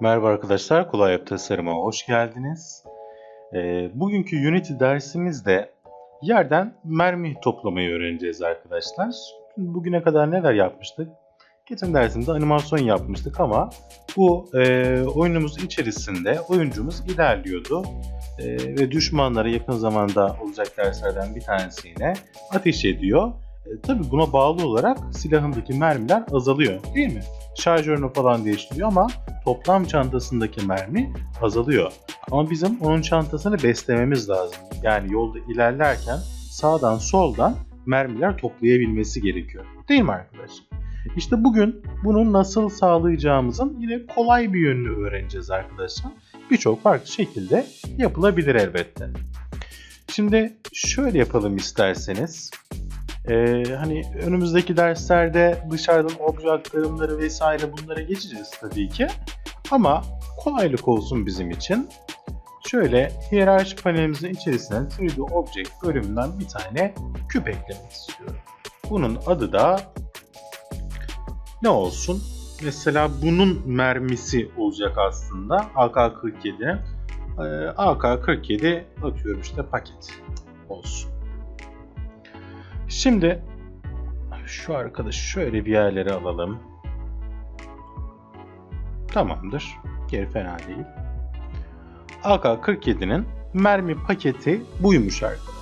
Merhaba arkadaşlar, Kolay Web Tasarım'a hoş geldiniz. Ee, bugünkü Unity dersimizde yerden mermi toplamayı öğreneceğiz arkadaşlar. Bugüne kadar neler yapmıştık? Geçen dersimde animasyon yapmıştık ama bu e, oyunumuz içerisinde oyuncumuz ilerliyordu. E, ve düşmanlara yakın zamanda olacak derslerden bir tanesiyle ateş ediyor. E, Tabi buna bağlı olarak silahındaki mermiler azalıyor değil mi? Şarjörünü falan değiştiriyor ama toplam çantasındaki mermi azalıyor. Ama bizim onun çantasını beslememiz lazım. Yani yolda ilerlerken sağdan soldan mermiler toplayabilmesi gerekiyor. Değil mi arkadaşlar? İşte bugün bunu nasıl sağlayacağımızın yine kolay bir yönünü öğreneceğiz arkadaşlar. Birçok farklı şekilde yapılabilir elbette. Şimdi şöyle yapalım isterseniz. Ee, hani önümüzdeki derslerde dışarıdan obje aktarımları vesaire bunlara geçeceğiz tabii ki. Ama kolaylık olsun bizim için. Şöyle hiyerarşi panelimizin içerisine 3D Object bölümünden bir tane küp eklemek istiyorum. Bunun adı da ne olsun? Mesela bunun mermisi olacak aslında AK-47. Ee, AK-47 atıyorum işte paket olsun. Şimdi şu arkadaşı şöyle bir yerlere alalım. Tamamdır. Geri fena değil. AK-47'nin mermi paketi buymuş arkadaşlar.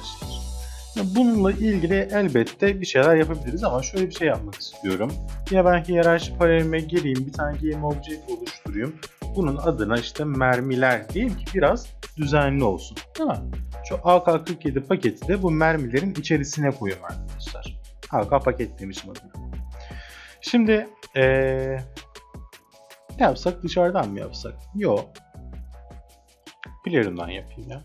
Bununla ilgili elbette bir şeyler yapabiliriz ama şöyle bir şey yapmak istiyorum. Ya ben hiyerarşi panelime gireyim, bir tane game object oluşturayım. Bunun adına işte mermiler diyeyim ki biraz düzenli olsun. Değil mi? Şu AK-47 paketi de bu mermilerin içerisine koyuyorum arkadaşlar. AK paket demişim adına. Şimdi ee, ne yapsak? Dışarıdan mı yapsak? Yok. Player'ımdan yapayım ya.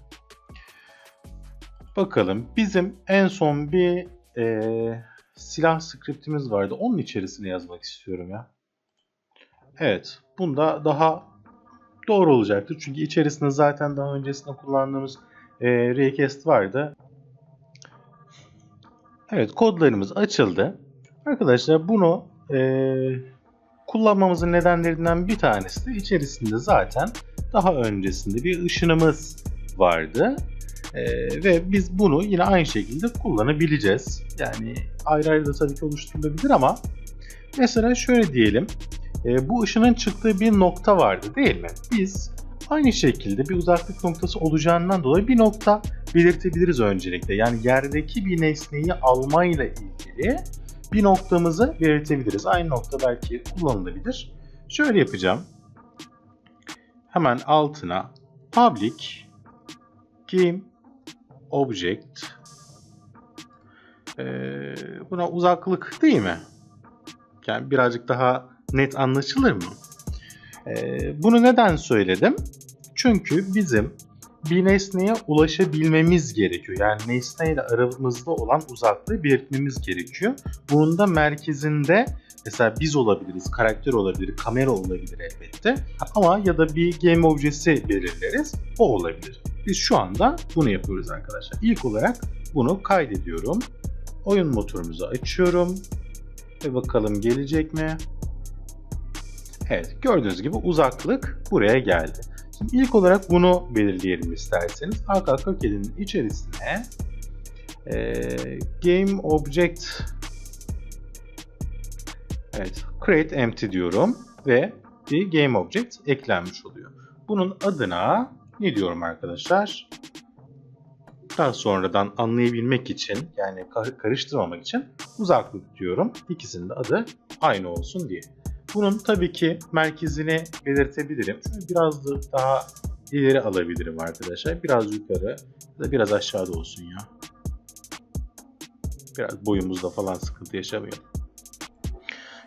Bakalım. Bizim en son bir ee, silah skriptimiz vardı. Onun içerisine yazmak istiyorum ya. Evet. Bunda daha doğru olacaktır. Çünkü içerisinde zaten daha öncesinde kullandığımız e, request vardı. Evet kodlarımız açıldı. Arkadaşlar bunu e, kullanmamızın nedenlerinden bir tanesi de içerisinde zaten daha öncesinde bir ışınımız vardı. E, ve biz bunu yine aynı şekilde kullanabileceğiz. Yani ayrı ayrı da tabii ki oluşturulabilir ama mesela şöyle diyelim. E, bu ışının çıktığı bir nokta vardı değil mi? Biz aynı şekilde bir uzaklık noktası olacağından dolayı bir nokta belirtebiliriz öncelikle. Yani yerdeki bir nesneyi almayla ilgili bir noktamızı belirtebiliriz. Aynı nokta belki kullanılabilir. Şöyle yapacağım. Hemen altına public game object ee, buna uzaklık değil mi? Yani birazcık daha net anlaşılır mı? Ee, bunu neden söyledim? Çünkü bizim bir nesneye ulaşabilmemiz gerekiyor. Yani nesneyle aramızda olan uzaklığı belirtmemiz gerekiyor. Bunun da merkezinde mesela biz olabiliriz, karakter olabilir, kamera olabilir elbette. Ama ya da bir game objesi belirleriz. O olabilir. Biz şu anda bunu yapıyoruz arkadaşlar. İlk olarak bunu kaydediyorum. Oyun motorumuzu açıyorum. Ve bakalım gelecek mi? Evet gördüğünüz gibi uzaklık buraya geldi. İlk olarak bunu belirleyelim isterseniz. AK-47'nin içerisine e, Game Object evet, Create Empty diyorum ve bir Game Object eklenmiş oluyor. Bunun adına ne diyorum arkadaşlar? Daha sonradan anlayabilmek için yani karıştırmamak için uzaklık diyorum. İkisinin de adı aynı olsun diye. Bunun tabii ki merkezini belirtebilirim. Şöyle biraz da daha ileri alabilirim arkadaşlar. Biraz yukarı da biraz aşağıda olsun ya. Biraz boyumuzda falan sıkıntı yaşamayalım.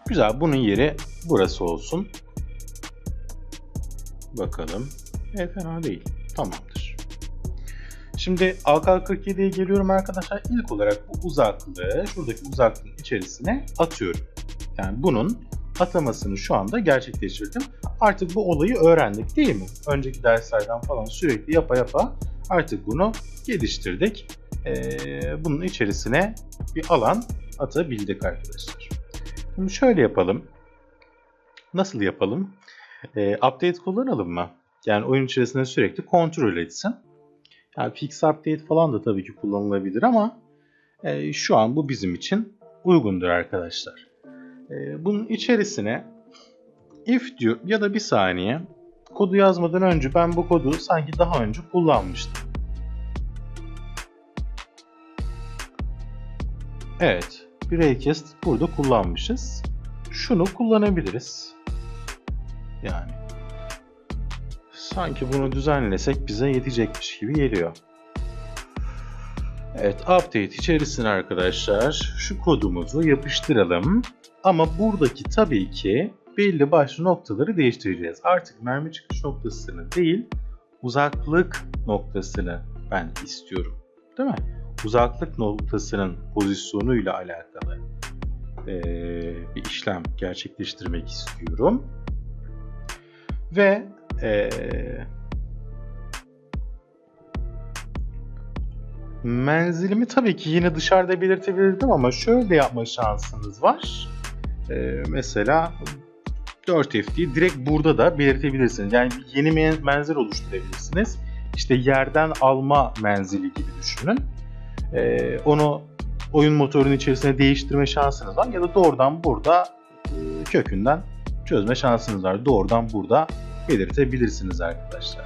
Güzel. Bunun yeri burası olsun. Bakalım. Evet fena değil. Tamamdır. Şimdi AK-47'ye geliyorum arkadaşlar. İlk olarak bu uzaklığı, şuradaki uzaklığın içerisine atıyorum. Yani bunun atamasını şu anda gerçekleştirdim. Artık bu olayı öğrendik değil mi? Önceki derslerden falan sürekli yapa yapa artık bunu geliştirdik. Ee, bunun içerisine bir alan atabildik arkadaşlar. Şimdi şöyle yapalım. Nasıl yapalım? E, update kullanalım mı? Yani oyun içerisinde sürekli kontrol etsin. Yani fix update falan da tabii ki kullanılabilir ama e, şu an bu bizim için uygundur arkadaşlar. E, bunun içerisine if diyor ya da bir saniye kodu yazmadan önce ben bu kodu sanki daha önce kullanmıştım. Evet, bir request burada kullanmışız. Şunu kullanabiliriz. Yani sanki bunu düzenlesek bize yetecekmiş gibi geliyor. Evet, update içerisine arkadaşlar şu kodumuzu yapıştıralım. Ama buradaki tabii ki belli başlı noktaları değiştireceğiz. Artık mermi çıkış noktasını değil, uzaklık noktasını ben istiyorum. Değil mi? Uzaklık noktasının pozisyonuyla alakalı ee, bir işlem gerçekleştirmek istiyorum. Ve ee, menzilimi tabii ki yine dışarıda belirtebilirdim ama şöyle yapma şansınız var. Ee, mesela 4FT'yi direkt burada da belirtebilirsiniz. Yani yeni menzil oluşturabilirsiniz. İşte yerden alma menzili gibi düşünün. Ee, onu oyun motorunun içerisine değiştirme şansınız var. Ya da doğrudan burada e, kökünden çözme şansınız var. Doğrudan burada belirtebilirsiniz arkadaşlar.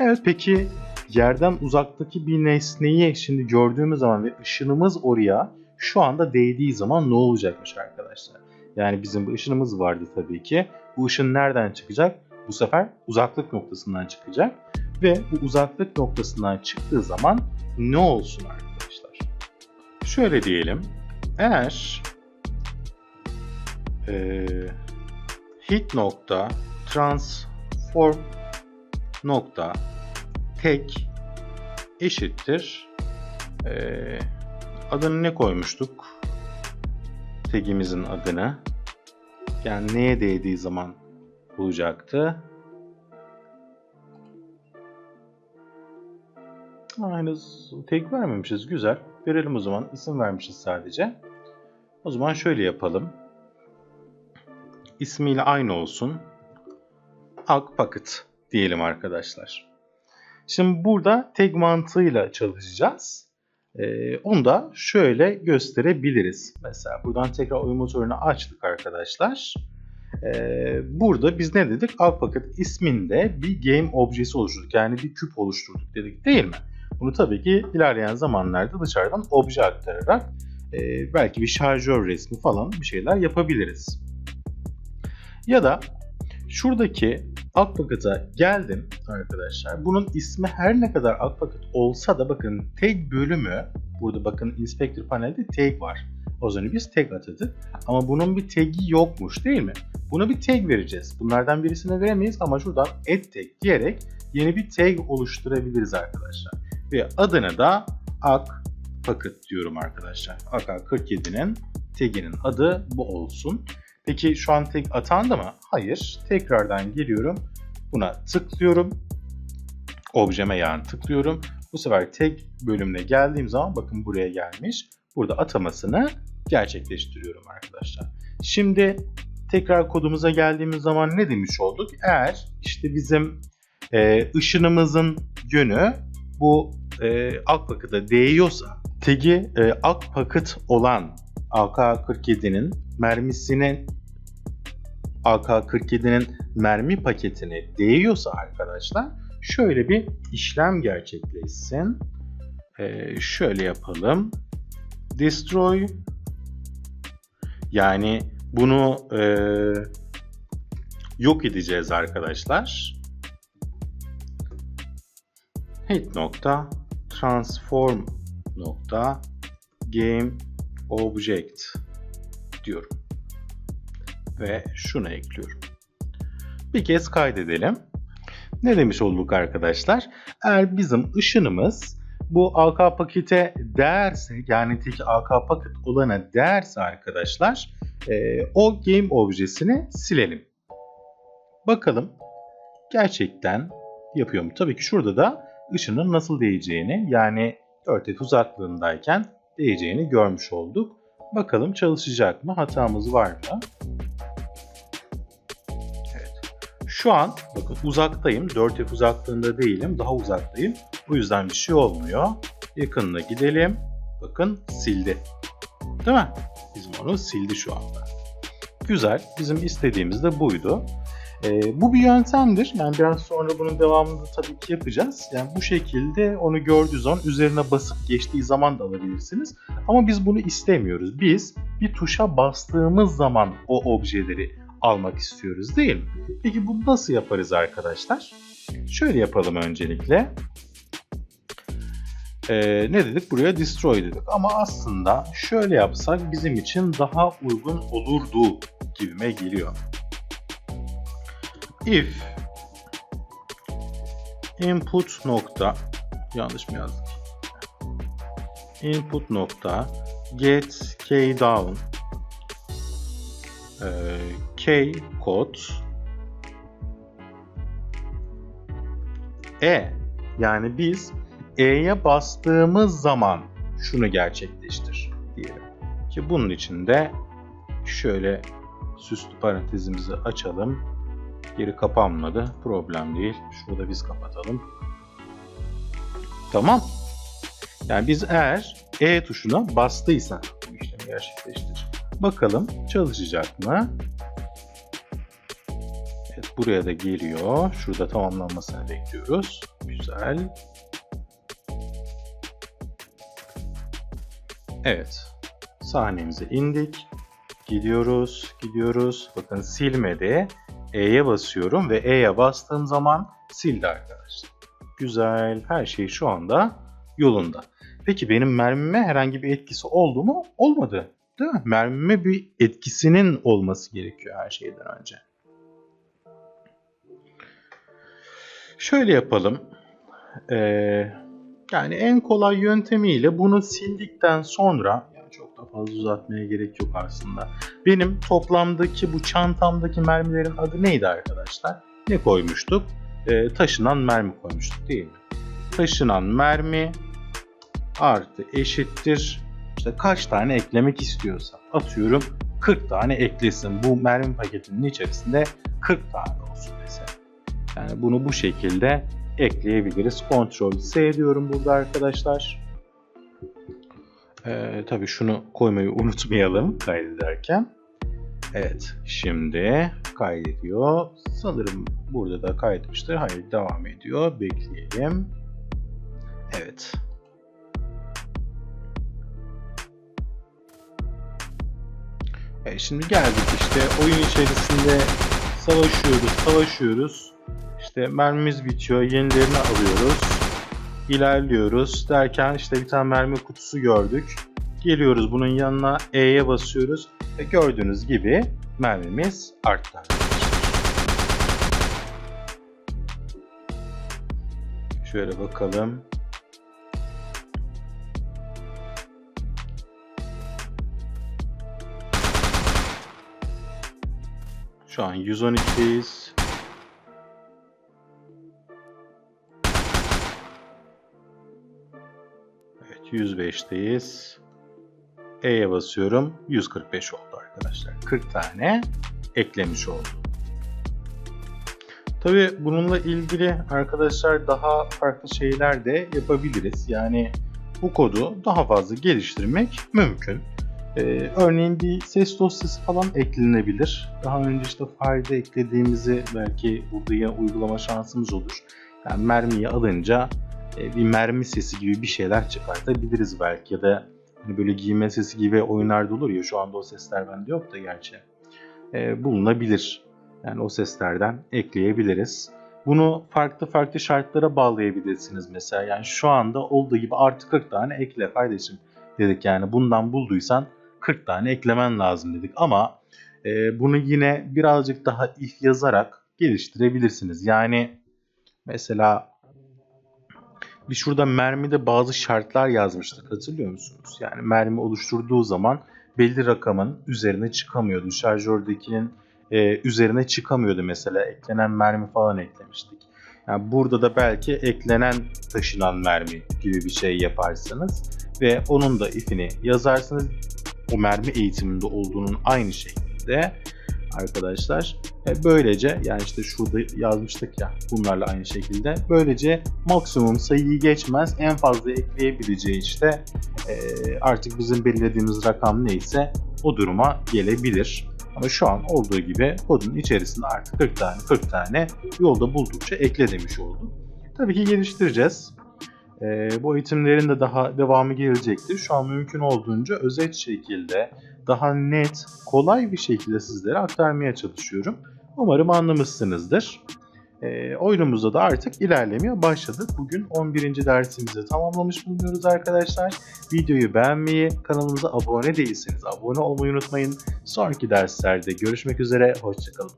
Evet peki yerden uzaktaki bir nesneyi şimdi gördüğümüz zaman ve ışınımız oraya şu anda değdiği zaman ne olacakmış arkadaşlar? Yani bizim bir ışınımız vardı tabii ki. Bu ışın nereden çıkacak? Bu sefer uzaklık noktasından çıkacak. Ve bu uzaklık noktasından çıktığı zaman ne olsun arkadaşlar? Şöyle diyelim. Eğer e, hit nokta transform nokta tek eşittir e, adını ne koymuştuk? Tagimizin adını yani neye değdiği zaman bulacaktı. Henüz tag vermemişiz. Güzel. Verelim o zaman. İsim vermişiz sadece. O zaman şöyle yapalım. İsmiyle aynı olsun. Akpaket diyelim arkadaşlar. Şimdi burada tag mantığıyla çalışacağız. Ee, onu da şöyle gösterebiliriz. Mesela buradan tekrar oyun motorunu açtık arkadaşlar. Ee, burada biz ne dedik? Alpaket isminde bir game objesi oluşturduk. Yani bir küp oluşturduk dedik değil mi? Bunu tabii ki ilerleyen zamanlarda dışarıdan obje aktararak e, belki bir şarjör resmi falan bir şeyler yapabiliriz. Ya da şuradaki Akpaket'a geldim arkadaşlar. Bunun ismi her ne kadar Akpaket olsa da bakın tag bölümü burada bakın inspector panelde tag var. O zaman biz tag atadık. Ama bunun bir tag'i yokmuş değil mi? Buna bir tag vereceğiz. Bunlardan birisine veremeyiz ama şuradan add tag diyerek yeni bir tag oluşturabiliriz arkadaşlar. Ve adına da Akpaket diyorum arkadaşlar. AK47'nin tag'inin adı bu olsun. Peki şu an tek atandı mı? Hayır. Tekrardan geliyorum. Buna tıklıyorum. Objeme yani tıklıyorum. Bu sefer tek bölümüne geldiğim zaman bakın buraya gelmiş. Burada atamasını gerçekleştiriyorum arkadaşlar. Şimdi tekrar kodumuza geldiğimiz zaman ne demiş olduk? Eğer işte bizim e, ışınımızın yönü bu e, ak pakıta değiyorsa tagi e, ak olan AK-47'nin mermisinin AK-47'nin mermi paketine değiyorsa arkadaşlar şöyle bir işlem gerçekleşsin. Ee, şöyle yapalım. Destroy yani bunu e, yok edeceğiz arkadaşlar. Hit nokta transform nokta game object diyorum. Ve şunu ekliyorum. Bir kez kaydedelim. Ne demiş olduk arkadaşlar? Eğer bizim ışınımız bu AK pakete değerse yani tek AK paket olana değerse arkadaşlar e, o game objesini silelim. Bakalım gerçekten yapıyor mu? Tabii ki şurada da ışının nasıl değeceğini yani 4F uzaklığındayken değeceğini görmüş olduk. Bakalım çalışacak mı? Hatamız var mı? Evet. Şu an bakın uzaktayım. 4F uzaklığında değilim. Daha uzaktayım. Bu yüzden bir şey olmuyor. Yakınına gidelim. Bakın sildi. Değil mi? Bizim onu sildi şu anda. Güzel. Bizim istediğimiz de buydu. Ee, bu bir yöntemdir. Yani biraz sonra bunun devamını tabii ki yapacağız. Yani bu şekilde onu gördüğü zaman üzerine basıp geçtiği zaman da alabilirsiniz. Ama biz bunu istemiyoruz. Biz bir tuşa bastığımız zaman o objeleri almak istiyoruz değil mi? Peki bunu nasıl yaparız arkadaşlar? Şöyle yapalım öncelikle. Ee, ne dedik? Buraya destroy dedik. Ama aslında şöyle yapsak bizim için daha uygun olurdu gibime geliyor. If input nokta yanlış mı yazdık? Input nokta get key down e, key kod e yani biz E'ye bastığımız zaman şunu gerçekleştir diyelim. Ki bunun için de şöyle süslü parantezimizi açalım. Geri kapanmadı. Problem değil. Şurada biz kapatalım. Tamam. Yani biz eğer E tuşuna bastıysak bu işlemi gerçekleştir. Bakalım çalışacak mı? Evet buraya da geliyor. Şurada tamamlanmasını bekliyoruz. Güzel. Evet. Sahnemize indik. Gidiyoruz, gidiyoruz. Bakın silmedi. E'ye basıyorum ve E'ye bastığım zaman sildi arkadaşlar. Güzel. Her şey şu anda yolunda. Peki benim mermime herhangi bir etkisi oldu mu? Olmadı. Değil mi? Mermime bir etkisinin olması gerekiyor her şeyden önce. Şöyle yapalım. Ee, yani en kolay yöntemiyle bunu sildikten sonra çok da fazla uzatmaya gerek yok aslında. Benim toplamdaki bu çantamdaki mermilerin adı neydi arkadaşlar? Ne koymuştuk? Ee, taşınan mermi koymuştuk değil mi? Taşınan mermi artı eşittir işte kaç tane eklemek istiyorsa atıyorum 40 tane eklesin. Bu mermi paketinin içerisinde 40 tane olsun mesela. Yani bunu bu şekilde ekleyebiliriz. Ctrl S diyorum burada arkadaşlar. Ee, tabii şunu koymayı unutmayalım kaydederken. Evet şimdi kaydediyor. Sanırım burada da kaydetmiştir. Hayır devam ediyor. Bekleyelim. Evet. Evet şimdi geldik işte oyun içerisinde savaşıyoruz, savaşıyoruz. İşte mermimiz bitiyor, yenilerini alıyoruz. İlerliyoruz derken işte bir tane mermi kutusu gördük. Geliyoruz bunun yanına E'ye basıyoruz ve gördüğünüz gibi mermimiz arttı. Şöyle bakalım. Şu an 112'deyiz. 105'teyiz. E'ye basıyorum. 145 oldu arkadaşlar. 40 tane eklemiş oldum. Tabi bununla ilgili arkadaşlar daha farklı şeyler de yapabiliriz. Yani bu kodu daha fazla geliştirmek mümkün. Ee, örneğin bir ses dosyası falan eklenebilir. Daha önce işte file'de eklediğimizi belki burada ya uygulama şansımız olur. Yani mermiyi alınca e, bir mermi sesi gibi bir şeyler çıkartabiliriz belki ya da hani böyle giyme sesi gibi oyunlarda olur ya şu anda o sesler bende yok da gerçi e, bulunabilir. Yani o seslerden ekleyebiliriz. Bunu farklı farklı şartlara bağlayabilirsiniz mesela. Yani şu anda olduğu gibi artı 40 tane ekle kardeşim dedik yani bundan bulduysan 40 tane eklemen lazım dedik ama e, bunu yine birazcık daha if yazarak geliştirebilirsiniz. Yani mesela bir şurada mermide bazı şartlar yazmıştık hatırlıyor musunuz? Yani mermi oluşturduğu zaman belli rakamın üzerine çıkamıyordu. Şarjördekinin e, üzerine çıkamıyordu mesela. Eklenen mermi falan eklemiştik. Yani burada da belki eklenen taşınan mermi gibi bir şey yaparsınız ve onun da ifini yazarsınız. O mermi eğitiminde olduğunun aynı şekilde arkadaşlar. E, böylece yani işte şurada yazmıştık ya bunlarla aynı şekilde. Böylece maksimum sayıyı geçmez en fazla ekleyebileceği işte e, artık bizim belirlediğimiz rakam neyse o duruma gelebilir. Ama şu an olduğu gibi kodun içerisinde artık 40 tane 40 tane yolda buldukça ekle demiş oldu. Tabii ki geliştireceğiz. Ee, bu eğitimlerin de daha devamı gelecektir. Şu an mümkün olduğunca özet şekilde, daha net, kolay bir şekilde sizlere aktarmaya çalışıyorum. Umarım anlamışsınızdır. Ee, oyunumuzda da artık ilerlemeye başladık. Bugün 11. dersimizi tamamlamış bulunuyoruz arkadaşlar. Videoyu beğenmeyi, kanalımıza abone değilseniz abone olmayı unutmayın. Sonraki derslerde görüşmek üzere, hoşçakalın.